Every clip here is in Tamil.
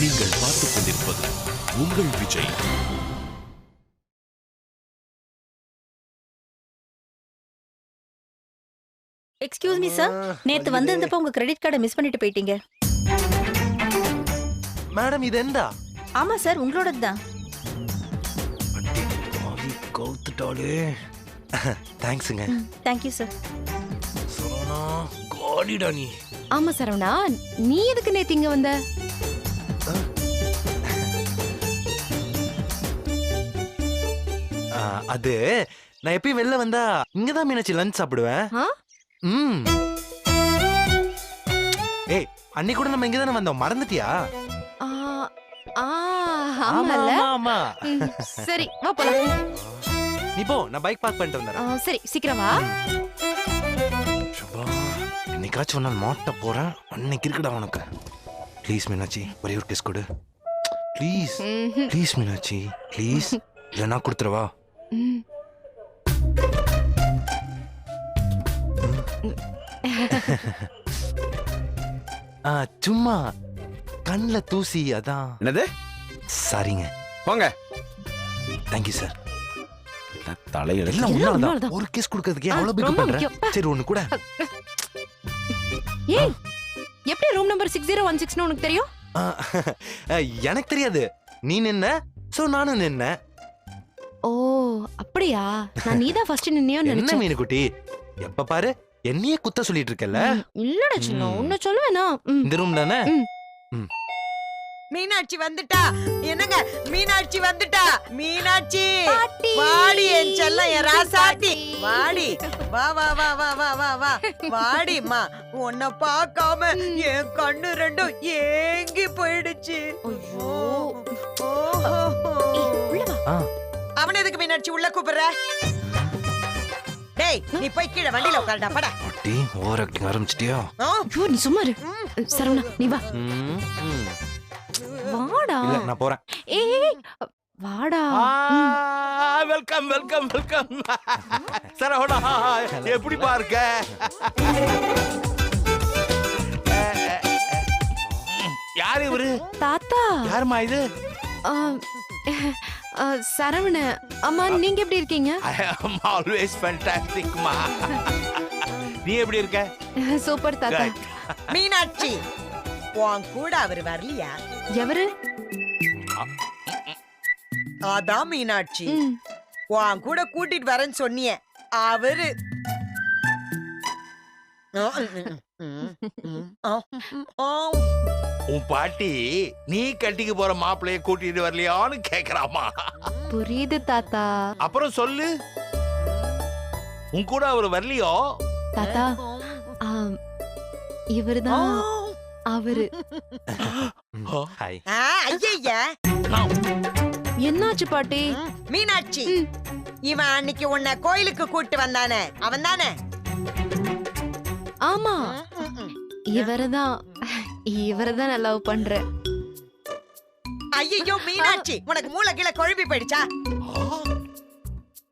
நீங்கள் பார்த்துக் கொண்டிருப்பது உங்கள் விஜய். எக்ஸ்கியூஸ் மீ சார் நேத்து வந்திருந்தப்ப உங்க கிரெடிட் கார்டை மிஸ் பண்ணிட்டு போயிட்டீங்க. மேடம் இது எந்தா? ஆமா சார் உங்களோடது தான். கவுத்துட்டாளே. தேங்க்ஸுங்க தேங்க்யூ சார் சோனா காடிடா நீ. ஆமா சரவணா. நீ எதுக்கு நேத்து இங்க வந்த? அது நான் எப்பயும் வெளில வந்தா இங்கதான் மீனாட்சி லஞ்ச் சாப்பிடுவேன். ஆ? ம். ஏய் அன்னைக்கு கூட நம்ம இங்க தானே வந்தோம். மறந்துட்டியா? ஆ, ஆ, ஆமால ஆமா ஆமா. ம், சரி வா போலாம். நீ போ நான் பைக் பார்க் பண்ணிட்டு ஆ, வந்துடுறேன் சரி சீக்கிரம் வா. சுபா என்னைக்காச்சும் ஒரு நாள் மாட்ட போறேன். அன்னைக்கு இருக்குடா உனக்கு. ப்ளீஸ் மீனாட்சி ஒரே ஒரு கிஸ் கொடு. ப்ளீஸ் ம்ஹும். ப்ளீஸ் மீனாட்சி ப்ளீஸ் இல்லைன்னா கொடுத்துருவா. ஆ, சும்மா கண்ணுல தூசி அதான். என்னது? சாரிங்க. போங்க. தேங்க்யூ சார் தலையில எல்லாம். உன்னாலதான். ஒரு கிஸ் கொடுக்கறதுக்கே ஆ, அவ்வளவு பிக் ரொம்ப பண்ற? முக்கியம். சரி ஒண்ணு கூட. ஏய் எப்படி room number six zero one சிக்ஸ்னு உனக்கு தெரியும்? ஆ, எனக்கு தெரியாது. நீ நின்ன சோ நானும் நின்ன ஓ அப்படியா? நான் நீதான் ஃபர்ஸ்ட் நின்னியோ என்ன நினைச்சேன். மீனு குட்டி எப்ப பாரு என்னையே குத்த சொல்லிட்டு இருக்கல ம், இல்லடா சின்ன ம். உன்னை சொல்லுவேனா? ம். இந்த ரூம் தானே? மீனாட்சி வந்துட்டா. என்னங்க? மீனாட்சி வந்துட்டா. மீனாட்சி! பாட்டி. வாடி என் செல்லம் என் ராசாத்தி பாட்டி. வாடி. வா வா வா வா வா வா வா. வாடிம்மா உன்னை பார்க்காம என் கண்ணு ரெண்டும் ஏங்கி போயிடுச்சு. ஐயோ. ஓஹோ. ஏய், உள்ள வா. ஆ, அவன் எதுக்கு மீனாட்சி உள்ள கூப்பிடுற? டேய் நீ போய் கீழே வண்டியில உட்காருடா படா. குட்டி ஓவர் ஆக்டிங் ஆரம்பிச்சிட்டியா? ஆ, ஐயோ நீ சும்மா இரு. சரவணா நீ வா. வாடா. இல்ல நான் போறேன். ஏய் வாடா. Welcome welcome welcome. சரவணா எப்படி பாருக்க? யார் இவரு? தாத்தா. யாருமா இது? சரவண அம்மா நீங்க எப்படி இருக்கீங்க? ஐ அம் ஆல்வேஸ் ஃபேண்டாஸ்டிக்மா நீ எப்படி இருக்க? சூப்பர் தாத்தா. Good. மீனாட்சி உன் கூட அவர் வரலையா? எவரு? அதான் மீனாட்சி. ம், உன் கூட கூட்டிட்டு வரேன்னு சொன்னியே அவரு. உன் பாட்டி நீ கட்டிக்க போற மாப்பிளைய கூட்டிட்டு வரலையான்னு கேக்குறாமா. புரியுது தாத்தா. அப்புறம் சொல்லு. உன் கூட அவர் வரலையோ? தாத்தா ஆ, இவருதான் அவரு ம், ஹாய் ஐயா என்னாச்சு பாட்டி? மீனாட்சி. இவன் அன்னைக்கு உன்னை கோயிலுக்கு கூட்டு வந்தானே. அவன் தானே ஆமா இவரதான். இவரதான் நான் லவ் பண்றேன். ஐயோ மீனாட்சி உனக்கு மூளை கீழே குழம்பி போயிடுச்சா?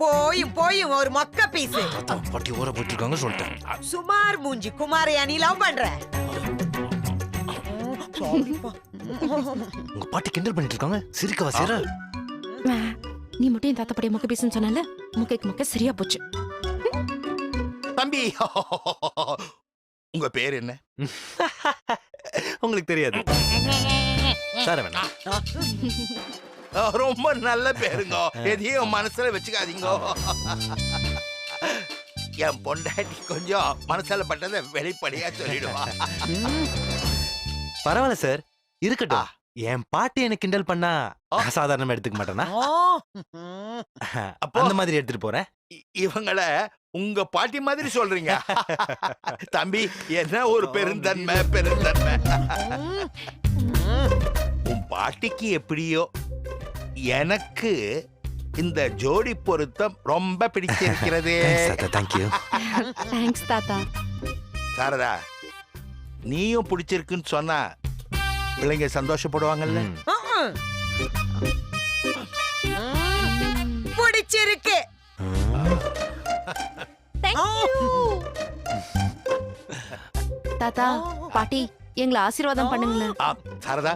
போயும் போயும் ஒரு மொக்க பீஸ் தாத்தா பாட்டி ஓர போயிட்டு இருக்காங்க சொல்லிட்டேன். சுமார் மூஞ்சி குமாரையா நீ லவ் பண்ற? உங்க பாட்டி கிண்டல் பண்ணிட்டு இருக்காங்க. சிரிக்கவா சேர? நீ மட்டும் என் தாத்தா படைய மொக்க பேசுன்னு சொன்னல முக்கைக்கு மொக்க சரியா போச்சு. தம்பி உங்க பேர் என்ன? உங்களுக்கு தெரியாது. சார் வேணாம். ஆ, ரொம்ப நல்ல பேருங்க. எதையும் மனசுல வச்சுக்காதீங்க. என் பொண்டாட்டி கொஞ்சம் மனசுல பட்டதை வெளிப்படையா சொல்லிடுவா. பரவாயில்ல சார். இருக்கட்டும். என் பாட்டி என்ன கிண்டல் பண்ணா சாதாரணமா எடுத்துக்க மாட்டேனா? அப்போ- அந்த மாதிரி எடுத்துட்டு போறேன். இவங்கள உங்க பாட்டி மாதிரி சொல்றீங்க. தம்பி என்ன ஒரு பெருந்தன்மை பெருந்தன்மை? உன் பாட்டிக்கு எப்படியோ எனக்கு இந்த ஜோடி பொருத்தம் ரொம்ப பிடிச்சிருக்கிறது. தேங்க்யூ தேங்க்ஸ் தாத்தா. சாரதா நீயும் பிடிச்சிருக்குன்னு சொன்னா பிள்ளைங்க சந்தோஷப்படுவாங்கல்ல? பிடிச்சிருக்கு. தாத்தா பாட்டி எங்களை ஆசீர்வாதம் பண்ணுங்களேன். சாரதா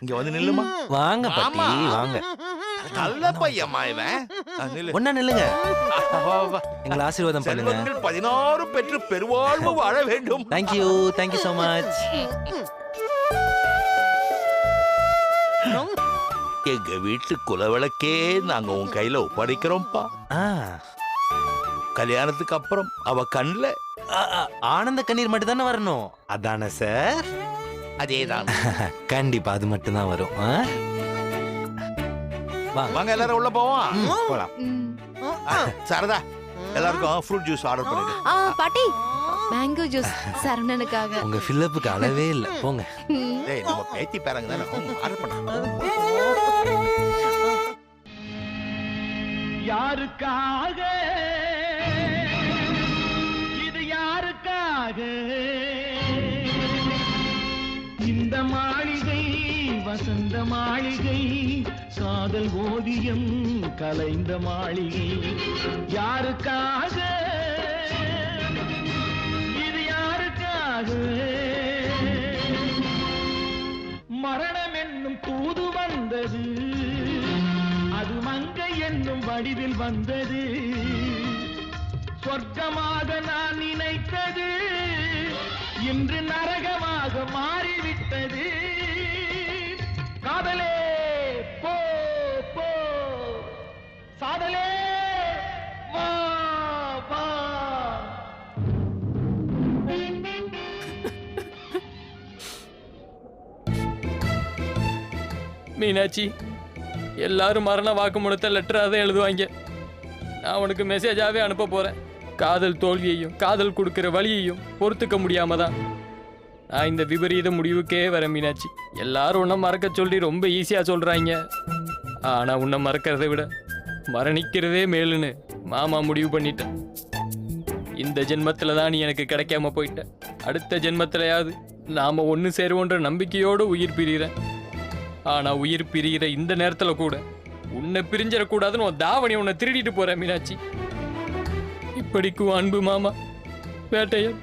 இங்க வந்து நில்லுமா? வாங்க பாட்டி. வாங்க. நல்ல பையம்மா இவன். ஒன்னா நில்லுங்க. எங்களை ஆசீர்வாதம் பண்ணுங்க. செல்வங்கள் பதினாறு பெற்று பெருவாழ்வு வாழ வேண்டும். தேங்க்யூ தேங்க்யூ so மச் எங்க வீட்டு குலவிளக்கே நாங்க உன் கையில ஒப்படைக்கிறோம்ப்பா. ஆ. கல்யாணத்துக்கு அப்புறம் அவ கண்ணுல ஆனந்த கண்ணீர் மட்டும் தானே வரணும். அதானே சார் அதேதான். கண்டிப்பா அது மட்டும் தான் வரும். ஆ? வாங்க. எல்லாரும் உள்ள போவோம். போலாம். சாரதா எல்லாருக்கும் ஃப்ரூட் ஜூஸ் ஆர்டர் பண்ணிடு. ஆ பாட்டி. மேங்கோ ஜூஸ் சரவணனுக்காக. உங்க ஃபில்லப்புக்கு அளவே இல்ல. போங்க. டேய் நம்ம பேத்தி பேரங்க தானே. ஆர்டர் பண்ண. யாருக்காக யாருக்காக இந்த மாளிகை வசந்த மாளிகை காதல் ஓவியம் கலைந்த மாளிகை. யாருக்காக? இது யாருக்காக? மரணம் என்னும் தூது வந்தது. அது மங்கை என்னும் வடிவில் வந்தது. சொர்க்கமாக நான் நினைத்தது இன்று நரகமாக மாறிவிட்டது. காதலே போ போ. சாதலே வா வா. மீனாட்சி எல்லாரும் மரண வாக்குமூலத்தை லெட்டராக தான் எழுதுவாங்க. நான் உனக்கு மெசேஜாவே அனுப்ப போகிறேன் காதல் தோல்வியையும் காதல் கொடுக்கிற வழியையும் பொறுத்துக்க முடியாம தான் நான் இந்த விபரீத முடிவுக்கே வர மீனாட்சி எல்லாரும் உன்னை மறக்க சொல்லி ரொம்ப ஈஸியாக சொல்கிறாங்க ஆனால் உன்னை மறக்கிறதை விட மரணிக்கிறதே மேலுன்னு மாமா முடிவு பண்ணிட்டேன் இந்த ஜென்மத்தில் தான் நீ எனக்கு கிடைக்காம போயிட்ட. அடுத்த ஜென்மத்திலையாவது நாம் ஒன்று சேருவோன்ற நம்பிக்கையோடு உயிர் பிரிகிறேன் ஆனால் உயிர் பிரிகிற இந்த நேரத்தில் கூட உன்னை பிரிஞ்சிடக்கூடாதுன்னு உன் தாவணி உன்னை திருடிட்டு போகிறேன் மீனாட்சி. படிக்கும் அன்பு மாமா. வேட்டையன்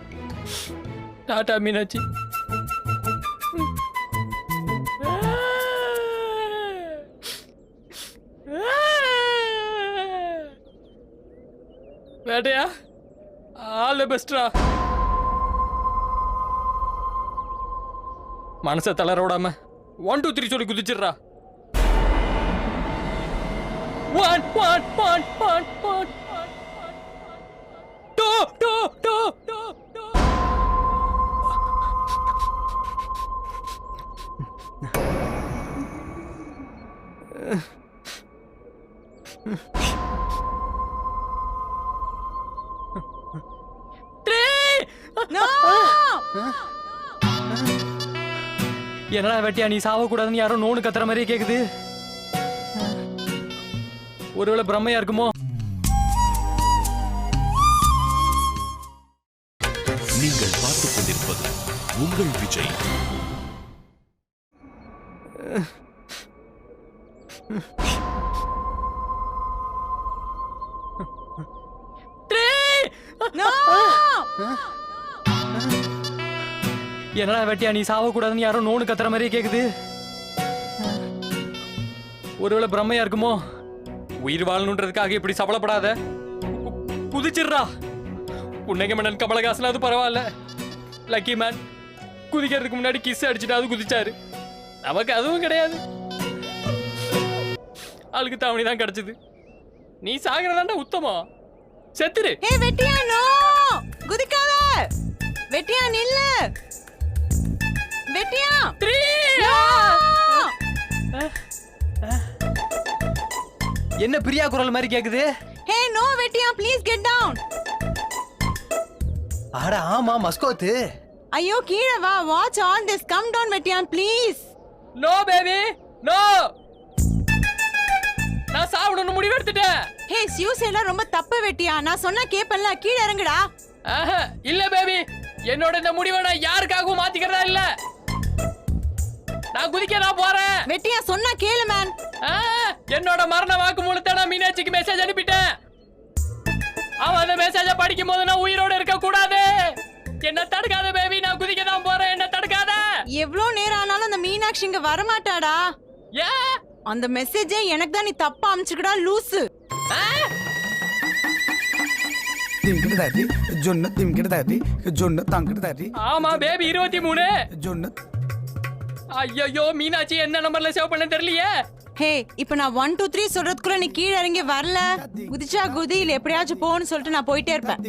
டாடா மீனாட்சி. வேட்டையா? ஆல் பெஸ்ட்ரா. மனசை தளர விடாம ஒன் டூ த்ரீ சொல்லி குதிச்சிடுறா. One one one one one என்னடா வெட்டியா நீ சாவக்கூடாதுன்னு யாரோ நோனு கத்துற மாதிரியே கேக்குது. ஒருவேளை பிரம்மையா இருக்குமோ? உங்கள் விஜய் என்னடா வெட்டியா நீ சாவக்கூடாதுன்னு யாரோ நோனு கத்துற மாதிரியே கேக்குது. ஒருவேளை பிரம்மையா இருக்குமோ? உயிர் வாழணுன்றதுக்காக இப்படி சபலப்படாத. குதிச்சிடுறா புன்னகை மன்னன் கமலஹாசன் அது பரவாயில்ல. லக்கி மேன் குதிக்கிறதுக்கு முன்னாடி கிஸ் அடிச்சுட்டாவது குதிச்சாரு. நமக்கு அதுவும் கிடையாது. ஆளுக்கு தாவணி தான் கிடைச்சது. நீ சாகிறதாண்டா உத்தமம். செத்துரு. ஹே வெட்டியா நோ குதிக்காத வெட்டியா? நில்லு வெட்டியா என்ன பிரியா குரல் மாதிரி கேக்குது? ஹே நோ வெட்டியா ப்ளீஸ் கெட் டவுன் அட ஆமா மஸ்கோத்து. ஐயோ கீழே வா. Watch all this come down வெட்டியான் ப்ளீஸ் நோ பேபி நோ நான் சாப்பிடணும் முடிவு எடுத்துட்டேன். ஹே சியூஸ் எல்லாம் ரொம்ப தப்பு வெட்டியா? நான் சொன்னா கேப்பல்ல கீழே இறங்குடா. இல்ல பேபி என்னோட இந்த முடிவை நான் யாருக்காகவும் மாத்திக்கிறதா இல்ல. நான் குதிக்க நான் போறேன். வெட்டியா சொன்னா கேளு மேன் என்னோட மரண வாக்குமூலத்தை நான் மீனாட்சிக்கு மெசேஜ் அனுப்பிட்டேன். அவன் அந்த மெசேஜ படிக்கும் போது நான் உயிரோட இருக்க கூடாது என்ன தடுக்காத மீனாட்சி இங்க வரமாட்டாடா. ஏன் அந்த மெசேஜே எனக்கு தான் நீ தப்பா அமிச்சுக்கடா லூசு. திங்கிட்டு தாட்டி ஜொன்னு திங்கிட்டு தாட்டி ஜொன்னு தங்கிட்டு தாட்டி ஆமா பேபி இருபத்தி மூணு ஜொன்னு. ஐயோ மீனாட்சி என்ன நம்பர்ல சேவ் பண்ண தெரியலையே. ஹே இப்ப நான் ஒன் டூ த்ரீ சொல்றதுக்குள்ள நீ கீழே இறங்கி வரல. குதிச்சா குதி இல்ல எப்படியாச்சும் போன்னு சொல்லிட்டு நான் போயிட்டே இருப்பேன்?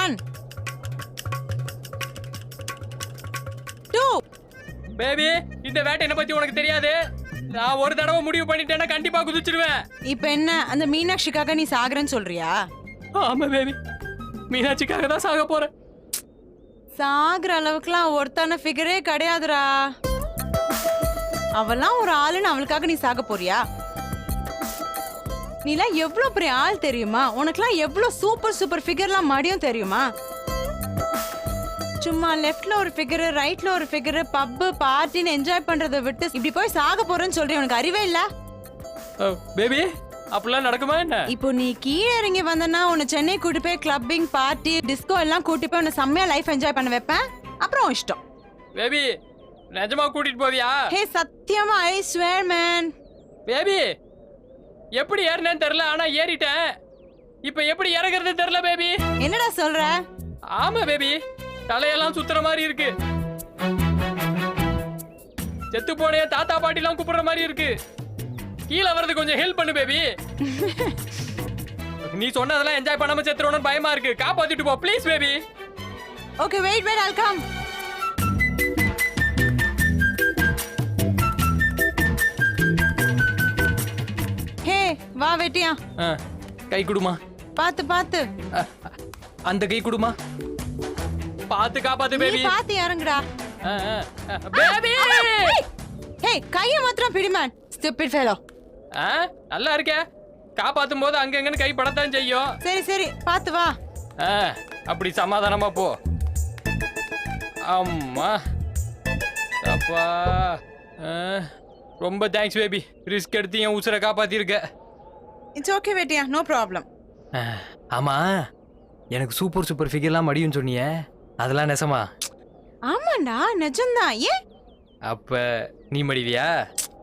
ஒன் பேபி இந்த வேட்டையனை பத்தி உனக்கு தெரியாது. நான் ஒரு தடவை முடிவு பண்ணிட்டேன்னா கண்டிப்பா குதிச்சிடுவேன் இப்ப என்ன அந்த மீனாட்சிக்காக நீ சாகுறேன்னு சொல்றியா? ஆமா பேபி மீனாட்சிக்காக தான் சாக போறேன். சாகுற அளவுக்குலாம் ஒருத்தான ஃபிகரே கிடையாதுடா. அவெல்லாம் ஒரு ஆளுன்னு அவளுக்காக நீ சாக போறியா? நீலாம் எவ்வளவு பெரிய ஆள் தெரியுமா? உனக்குலாம் எவ்வளவு சூப்பர் சூப்பர் ஃபிகர்லாம் மடியும் தெரியுமா? சும்மா லெஃப்ட்ல ஒரு ஃபிகர் ரைட்ல ஒரு ஃபிகர் பப்பு பார்ட்டின்னு என்ஜாய் பண்றதை விட்டு இப்படி போய் சாக போறேன்னு சொல்றேன். உனக்கு அறிவே இல்ல. பேபி அப்படிலாம் நடக்குமா என்ன? இப்போ நீ கீழே இறங்கி வந்தனா உன்னை சென்னை கூட்டி போய் கிளப்பிங் பார்ட்டி டிஸ்கோ எல்லாம் கூட்டி போய் உன்னை செம்மையா லைஃப் என்ஜாய் பண்ண வைப்பேன். அப்புறம் இஷ்டம். பேபி நிஜமா கூட்டிட்டு போவியா? ஹே சத்தியமா ஐ ஸ்வேர் மேன் பேபி எப்படி ஏறினேன்னு தெரியல ஆனா ஏறிட்டேன். இப்ப எப்படி இறங்குறது தெரியல பேபி என்னடா சொல்ற? ஆமா பேபி தலையெல்லாம் சுத்துற மாதிரி இருக்கு. செத்து போனே தாத்தா பாட்டிலாம் கூப்பிடுற மாதிரி இருக்கு. கீழே வர்றது கொஞ்சம் ஹெல்ப் பண்ணு பேபி நீ சொன்னதெல்லாம் என்ஜாய் பண்ணாம செத்துறோன்னு பயமா இருக்கு. காப்பாத்திட்டு போ please baby okay wait wait I'll come. Hey வா வெட்டியா. கை குடுமா. பாத்து பாத்து அந்த கை குடுமா. பாத்து காப்பாத்து பேபி பாத்து இறங்குடா. பேபி ஹே கைய மாத்திரம் பிடி மேன் ஸ்டூபிட் ஃபெலோ நல்லா இருக்கே. காப்பாத்தும் போது அங்கங்கன்னு கை படத்தான் செய்யும். சரி சரி பாத்து வா. அப்படி சமாதானமா போ. அம்மா. அப்பா. ரொம்ப தேங்க்ஸ் பேபி ரிஸ்க் எடுத்து என் உசுரை காப்பாத்திருக்க. இட்ஸ் ஓகே வெட்டியா நோ ப்ராப்ளம் ஆமா. எனக்கு சூப்பர் சூப்பர் ஃபிகர்லாம் மடியும் சொன்னியே. அதெல்லாம் நெசமா? ஆமாண்டா நிஜம்தான். ஏன்? அப்ப நீ மடிவியா?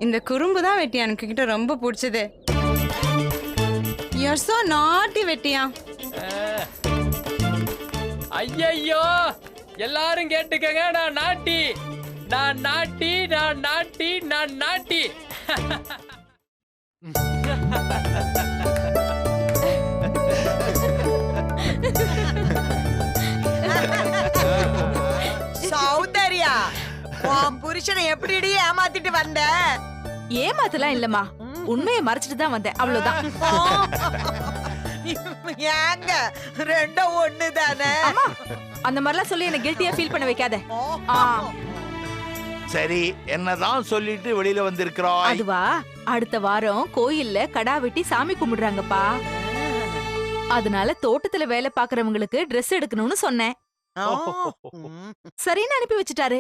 இந்த குறும்பு தான் வெட்டியா? எனக்கு கிட்ட ரொம்ப பிடிச்சது. யூஆர் சோ நாட்டி வெட்டியா. ஐயையோ! எல்லாரும் கேட்டுக்கங்க நான் நாட்டி. நான் நாட்டி நான் நாட்டி நான் நாட்டி. சௌந்தர்யா உன் புருஷனை எப்படிடி ஏமாத்திட்டு வந்த? ஏமாத்தலாம் இல்லம்மா. உண்மையை மறைச்சிட்டு தான் வந்தேன். அவ்வளவுதான். ஏங்க ரெண்டும் ஒண்ணு தானே அந்த மாதிரிலாம் சொல்லி என்ன கில்ட்டியா ஃபீல் பண்ண வைக்காத. சரி என்னதான் சொல்லிட்டு வெளியில வந்திருக்கிறாய்? அதுவா? அடுத்த வாரம் கோயில்ல கடா வெட்டி சாமி கும்பிடுறாங்கப்பா. அதனால தோட்டத்துல வேலை பாக்குறவங்களுக்கு Dress எடுக்கணும்னு சொன்னேன். சரின்னு அனுப்பி வச்சுட்டாரு.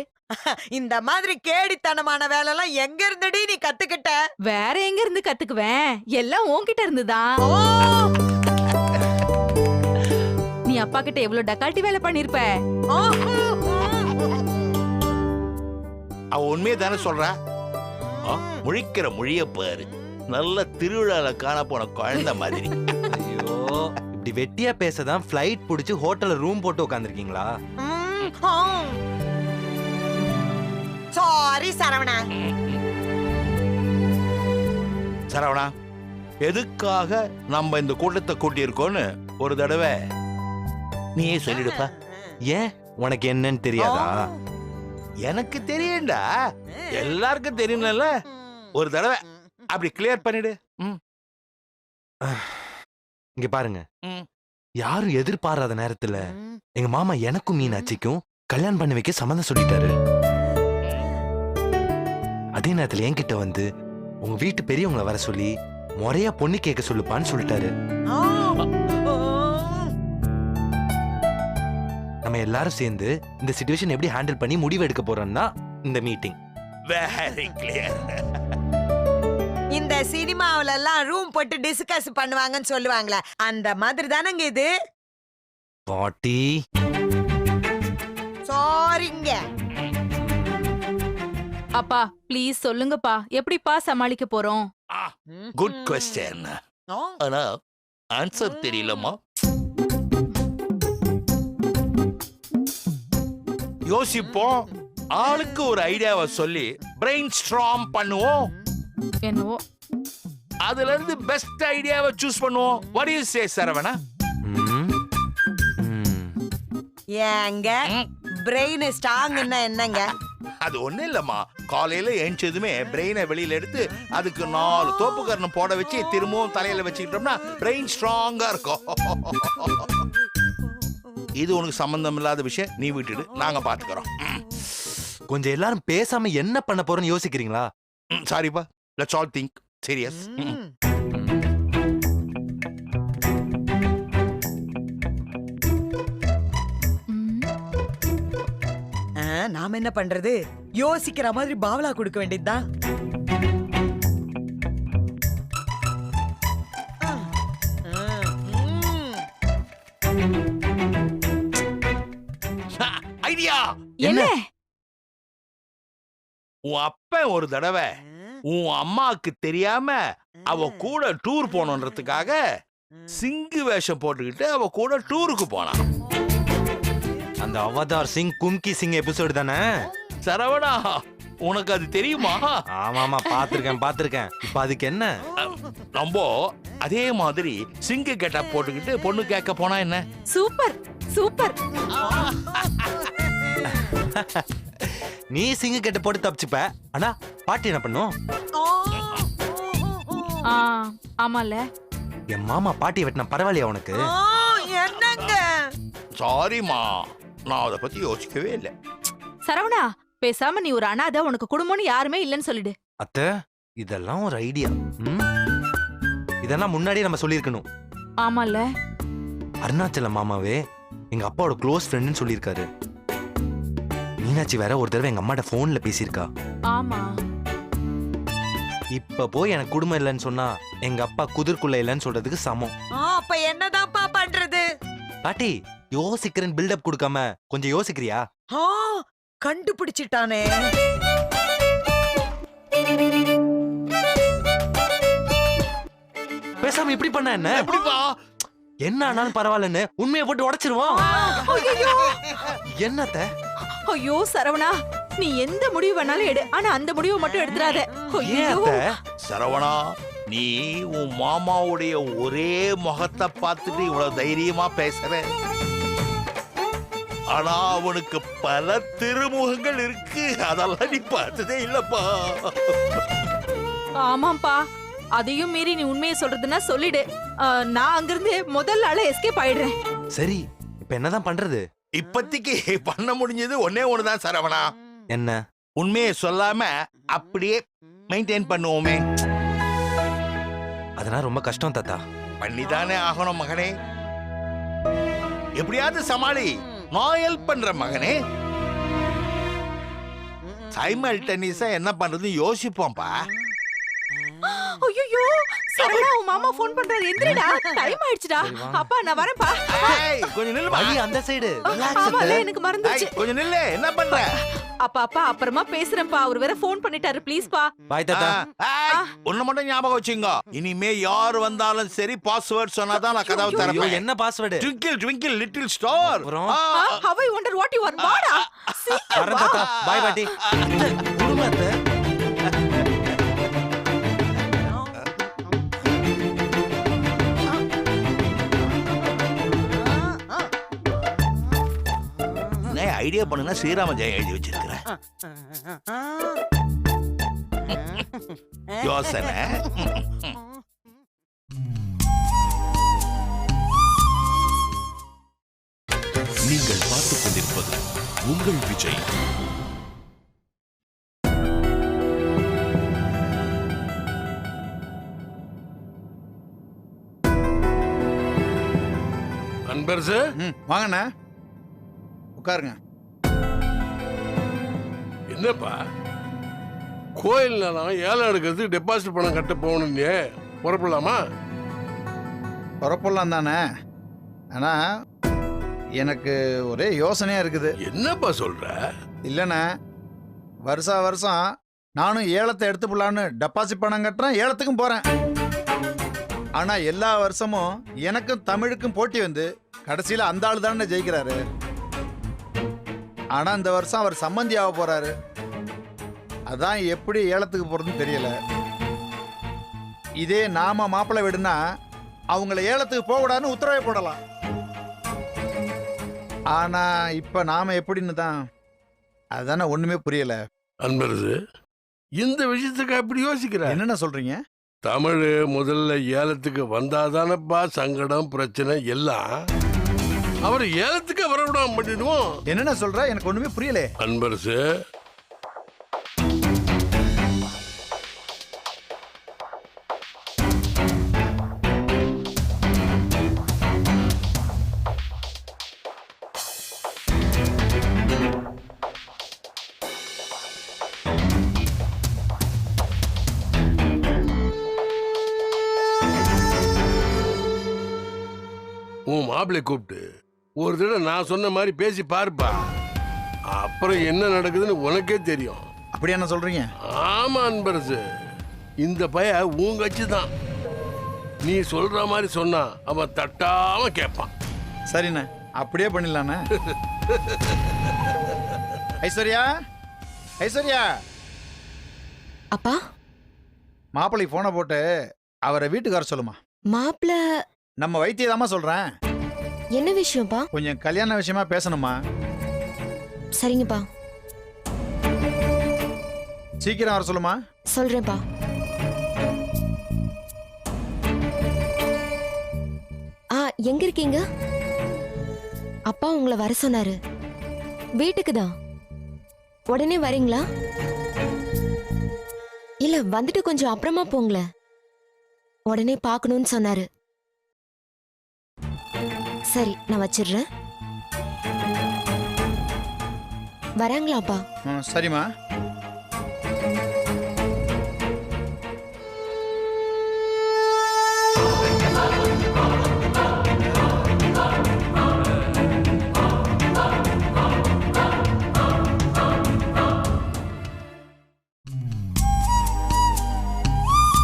இந்த மாதிரி கேடித்தனமான வேலை எல்லாம் எங்க இருந்துடி நீ கத்துக்கிட்ட? வேற எங்க இருந்து கத்துக்குவேன்? எல்லாம் உன்கிட்ட இருந்துதான் நீ அப்பா கிட்ட எவ்வளவு டக்கால்ட்டி வேலை பண்ணிருப்ப? அவ உண்மையை தானே சொல்றா? ஆ, முழிக்கிற மொழிய பாரு. நல்ல திருவிழால காண போன குழந்தை மாதிரி. ஐயோ. இப்படி வெட்டியா பேசதான் ஃப்ளைட் பிடிச்சி ஹோட்டல்ல ரூம் போட்டு உட்காந்துருக்கீங்களா சாரி சரவணா. சரவணா எதுக்காக நம்ம இந்த கூட்டத்தை கூட்டியிருக்கோன்னு ஒரு தடவை நீயே சொல்லிடுப்பா. ஏன்? உனக்கு என்னன்னு தெரியாதா? எனக்கு தெரியும்டா. எல்லாருக்கும் தெரியும்ல ஒரு தடவை அப்படி கிளியர் பண்ணிடு. ம். இங்க பாருங்க. ம். யாரும் எதிர்பாராத நேரத்துல எங்க மாமா எனக்கும் மீனாட்சிக்கும் கல்யாணம் பண்ணி வைக்க சம்மந்தம் சொல்லிட்டாரு. அதே நேரத்துல என்கிட்ட வந்து உங்க வீட்டு பெரியவங்கள வர சொல்லி முறையா பொண்ணு கேட்க சொல்லுப்பான்னு சொல்லிட்டாரு. நம்ம எல்லாரும் சேர்ந்து இந்த சுச்சுவேஷன் எப்படி ஹேண்டில் பண்ணி முடிவு எடுக்க போறோம்னா இந்த மீட்டிங் வெரி கிளியர் இந்த சினிமாவுல எல்லாம் ரூம் போட்டு டிஸ்கஸ் பண்ணுவாங்கன்னு சொல்லுவாங்களே அந்த மாதிரி தானங்க இது? பாட்டி. சாரிங்க அப்பா ப்ளீஸ் சொல்லுங்கப்பா எப்படிப்பா சமாளிக்க போறோம்? குட் கொஸ்டின் ஆனா ஆன்சர் தெரியலம்மா. யோசிப்போம். ஆளுக்கு ஒரு ஐடியாவை சொல்லி பிரெயின் ஸ்ட்ராங் பண்ணுவோம் என்னவோ? அதுல இருந்து பெஸ்ட் ஐடியாவை சூஸ் பண்ணுவோம் do you say சரவணா. ஏங்க பிரெயின் ஸ்ட்ராங்னா என்னங்க? அது ஒண்ணும் இல்லம்மா. காலையில எழுந்ததுமே பிரெயினை வெளியில எடுத்து அதுக்கு நாலு தோப்பு கரணம் போட வச்சு திரும்பவும் தலையில வச்சுக்கிட்டோம்னா பிரெயின் ஸ்ட்ராங்கா இருக்கும். இது உனக்கு சம்பந்தம் இல்லாத விஷயம். நீ விட்டுடு நாங்க பாத்துக்கிறோம். கொஞ்சம் எல்லாரும் பேசாம என்ன பண்ண போறோம்னு யோசிக்கிறீங்களா? சாரிப்பா லெட்ஸ் ஆல் திங்க் சீரியஸ் ம். ம், ஆ, நாம என்ன பண்றது? யோசிக்கிற மாதிரி பாவலா கொடுக்க வேண்டியதுதான். ஆ, ஆ, ம். ஐடியா! என்ன? உன் அப்பன் ஒரு தடவை உன் அம்மாவுக்கு தெரியாம அவ கூட டூர் போனோன்றதுக்காக சிங்கு வேஷம் போட்டுக்கிட்டு அவ கூட டூருக்கு போனான் அந்த அவதார் சிங் கும்கி சிங் எபிசோடு தானே? சரவணா உனக்கு அது தெரியுமா? ஆமா ஆமா பாத்திருக்கேன் பாத்திருக்கேன். இப்ப அதுக்கு என்ன? நம்ம அதே மாதிரி சிங்கு கெட்டா போட்டுக்கிட்டு பொண்ணு கேட்க போனா என்ன? Super super. நீ சிங்கு கெட்ட போட்டு தப்பிச்சுப்ப. ஆனா பாட்டி என்ன பண்ணும்? ஆ. ஆமால. என் மாமா பாட்டி வெட்டின பரவாயில்லையா உனக்கு? என்னங்க? சாரிம்மா நான் அதை பத்தி யோசிக்கவே இல்லை. சரவணா பேசாம நீ ஒரு அனாதை உனக்கு குடும்பம்னு யாருமே இல்லைன்னு சொல்லிடு. அத்தை இதெல்லாம் ஒரு ஐடியா இதெல்லாம் முன்னாடியே நம்ம சொல்லியிருக்கணும். ஆமால. அருணாச்சல மாமாவே எங்க அப்பாவோட க்ளோஸ் ஃப்ரெண்டுன்னு சொல்லியிருக்காரு. மீனாட்சி வேற? ஒரு தடவை எங்க அம்மாட்ட போன்ல பேசியிருக்கா. ஆமா. இப்ப போய் எனக்கு குடும்பம் இல்லைன்னு சொன்னா எங்க அப்பா குதிர்க்குள்ள இல்லைன்னு சொல்றதுக்கு சமம். ஆ, அப்ப என்னதான்ப்பா பண்றது? பாட்டி யோசிக்கிறேன் பில்டப் கொடுக்காம. கொஞ்சம் யோசிக்கிறியா? ஆ கண்டுபிடிச்சிட்டானே. பேசாம இப்படி பண்ண என்ன? எப்படிப்பா? என்ன ஆனாலும் பரவாயில்லன்னு உண்மையை போட்டு உடைச்சிருவோம். என்னத்த? ஐயோ சரவணா நீ எந்த முடிவு வேணாலும் எடு. ஆனா அந்த முடிவை மட்டும் எடுத்துறாத ஐயோ. சரவணா நீ உன் மாமாவுடைய ஒரே முகத்தை பார்த்துட்டு இவ்வளவு தைரியமா பேசுற. ஆனா அவனுக்கு பல திருமுகங்கள் இருக்கு. அதெல்லாம் நீ பார்த்ததே இல்லப்பா. ஆமாப்பா அதையும் மீறி நீ உண்மையை சொல்றதுன்னா சொல்லிடு. நான் அங்கிருந்து முதல் ஆள எஸ்கேப் ஆயிடுறேன். சரி இப்ப என்னதான் பண்றது? இப்பத்திக்கு பண்ண முடிஞ்சது ஒன்னே ஒண்ணுதான் சரவணா என்ன? உண்மையை சொல்லாம அப்படியே மெயின்டைன் பண்ணுவோமே. அதெல்லாம் ரொம்ப கஷ்டம் தாத்தா. பண்ணிதானே ஆகணும் மகனே. எப்படியாவது சமாளி நான் ஹெல்ப் பண்ற மகனே. சைமல்டனிஸா என்ன பண்றது யோசிப்போம்ப்பா. ஐயோ உன் மாமா ஃபோன் பண்றாரு. எந்திரடா. டைம் ஆயிடுச்சுடா. அப்பா நான் வரேன்ப்பா. ஏய், கொஞ்சம் நில்லுமா? வழி அந்த சைடு எனக்கு மறந்துச்சு கொஞ்சம் நில்லு. என்ன பண்ற? அப்பா அப்பா அப்புறமா பேசுறேன்ப்பா. அவர் வேற ஃபோன் பண்ணிட்டாரு. ப்ளீஸ்ப்பா பாய் தாத்தா. ஒண்ணு மட்டும் ஞாபகம் வச்சுங்க இனிமே யார் வந்தாலும் சரி பாஸ்வேர்ட் சொன்னாதான் நான் கதவு திறப்பேன். என்ன password twinkle twinkle little star? How I wonder what. You are வாடா சீக்கிரம் வரேன் வா. தாத்தா பாய் பாட்டி. குடும்பத்தை ஐடியா பண்ணுங்க ஸ்ரீராம ஜெயம் எழுதி வச்சிருக்கிறேன். யோசனை. நீங்கள் பார்த்துக் கொண்டிருப்பது உங்கள் விஜய். அன்பரசு? ம் வாங்கண்ணா. உட்காருங்க. என்னப்பா? கோயில் நிலம் ஏழை எடுக்கிறதுக்கு டெபாசிட் பணம் கட்ட போகணும்னே. புறப்படலாமா? புறப்படலாம் தானே? ஆனால் எனக்கு ஒரே யோசனையாக இருக்குது. என்னப்பா சொல்ற? இல்லைண்ணே வருஷா வருஷம் நானும் ஏலத்தை எடுத்து போலான்னு டெபாசிட் பணம் கட்டுறேன் ஏலத்துக்கும் போறேன். ஆனா எல்லா வருஷமும் எனக்கும் தமிழுக்கும் போட்டி வந்து கடைசியில அந்த ஆளு தானே ஜெயிக்கிறாரு. ஆனா இந்த வருஷம் அவர் சம்மந்தி ஆக போறாரு. அதான் எப்படி ஏலத்துக்கு போறதுன்னு தெரியல. இதே நாம மாப்பிள்ளை விடுனா அவங்கள ஏலத்துக்கு போகக்கூடாதுன்னு உத்தரவை போடலாம். ஆனா இப்ப நாம எப்படின்னு தான் அதுதானே ஒண்ணுமே புரியல. அன்பரசு இந்த விஷயத்துக்கு அப்படி யோசிக்கிற? என்னென்ன சொல்றீங்க? தமிழ் முதல்ல ஏலத்துக்கு வந்தாதானப்பா சங்கடம் பிரச்சனை எல்லாம். அவர் ஏலத்துக்கு வரவிடாம பண்ணிடுவோம். என்னென்ன சொல்ற? எனக்கு ஒண்ணுமே புரியல. அன்பரசு மாப்பிள்ளை கூப்பிட்டு ஒரு தடவை நான் சொன்ன மாதிரி பேசி பாருப்பா. அப்புறம் என்ன நடக்குதுன்னு உனக்கே தெரியும். அப்படி என்ன சொல்றீங்க? ஆமா அன்பரசு. இந்த பைய உன் கட்சி தான் நீ சொல்ற மாதிரி சொன்னா அவன் தட்டாம கேட்பான் சரிண்ணே. அப்படியே பண்ணிடலாண்ணே. ஐஸ்வர்யா? ஐஸ்வர்யா? அப்பா? மாப்பிள்ளை போனை போட்டு அவரை வீட்டுக்கு வர சொல்லுமா. மாப்பிள்ள நம்ம வைத்தியதாம்மா சொல்றேன். என்ன விஷயம்ப்பா? கொஞ்சம் கல்யாண விஷயமா பேசணுமா? சரிங்கப்பா. சீக்கிரம் வர சொல்லுமா? சொல்றேன்ப்பா. ஆ எங்க இருக்கீங்க? அப்பா உங்களை வர சொன்னாரு. வீட்டுக்கு தான் உடனே வரீங்களா? இல்ல வந்துட்டு கொஞ்சம் அப்புறமா போங்களேன். உடனே பார்க்கணும்னு சொன்னாரு. சரி நான் வச்சிடுறேன். வராங்களாப்பா? ம், சரிம்மா.